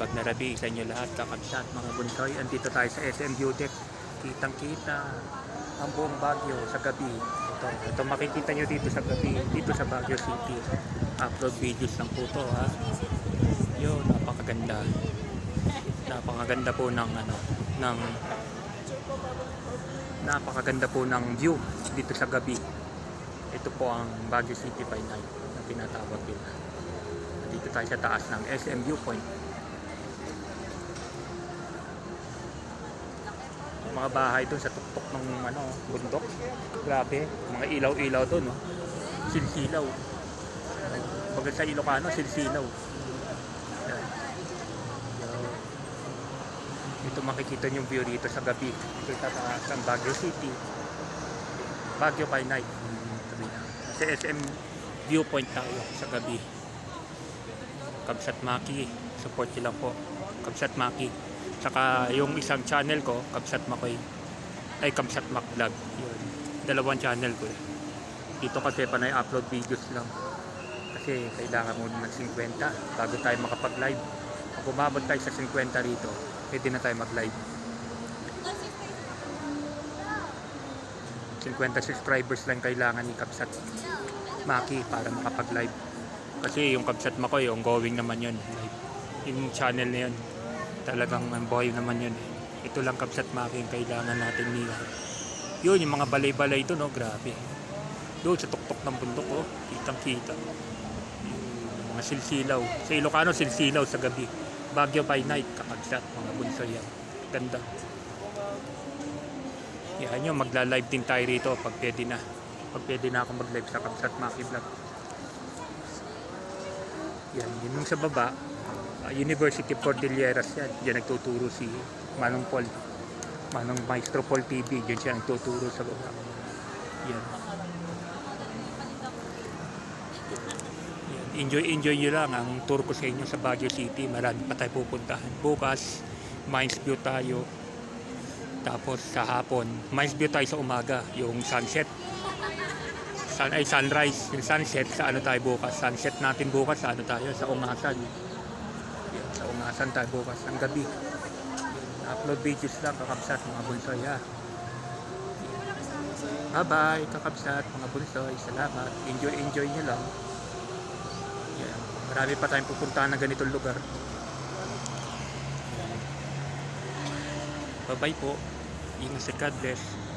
Bag na Rabi sa inyo lahat, kakabsat, mga bunsoy. Andito tayo sa SM Beautech. Kitang kita ang buong Baguio sa gabi. Ito, ito makikita nyo dito sa gabi, dito sa Baguio City. Upload videos lang po to ha. Yun, napakaganda. Napakaganda po ng ano, ng napakaganda po ng view dito sa gabi. Ito po ang Baguio City by night na tinatawag nila. Dito tayo sa taas ng SM Viewpoint. Mga bahay doon sa tuktok ng ano, bundok. Grabe, mga ilaw-ilaw doon, no? Silsilaw. Pag sa Ilocano, silsilaw. Yan. Dito makikita yung view dito sa gabi. Dito sa ng Baguio City. Baguio by night. Sabi na. Sa SM Viewpoint tayo sa gabi. Kabsat Maki. Support nyo lang po. Kabsat Maki. Saka yung isang channel ko, Kabsat Makoy. Ay, Kabsat Mak Vlog. Yun. Dalawang channel ko. eh. Dito kasi panay upload videos lang. Kasi kailangan mo ng 50 bago tayo makapag-live. Kung umabot tayo sa 50 rito, pwede na tayo mag-live. 50 subscribers lang kailangan ni Kabsat Maki para makapag-live. Kasi yung Kabsat Makoy, ongoing naman yun. Yung channel na yun, talagang buhay naman yun. Ito lang Kabsat Maki yung kailangan natin niya. Yun, yung mga balay-balay ito, no, grabe. Doon sa tuktok ng bundok, oh, kitang-kita. Yung mga silsilaw. Sa Ilocano, silsilaw sa gabi. Baguio by night, kakabsat, mga bunso yan. Ganda. Yan yun, magla-live din tayo rito pag pwede na. Pag pwede na ako mag-live sa Kabsat Maki Vlog. Yan, yun yung sa baba. Uh, University of Cordilleras yan. Diyan nagtuturo si Manong Paul. Manong Maestro Paul TV. Diyan siya nagtuturo sa baba. Yan. Yan. Enjoy, enjoy nyo lang ang tour ko sa inyo sa Baguio City. Marami pa tayo pupuntahan. Bukas, Mines View tayo. Tapos sa hapon, Mines View tayo sa umaga, yung sunset. Sun, ay sunrise, yung sunset sa ano tayo bukas. Sunset natin bukas sa ano tayo, sa Ungasan. Sa Ungasan tayo bukas, ng gabi. Upload videos lang, kakabsat mga bunsoy ha. Bye bye, kakabsat mga bunsoy. Salamat. Enjoy, enjoy nyo lang. Yan. Marami pa tayong pupuntahan na ganitong lugar. Bye-bye po. Ingat sa God bless.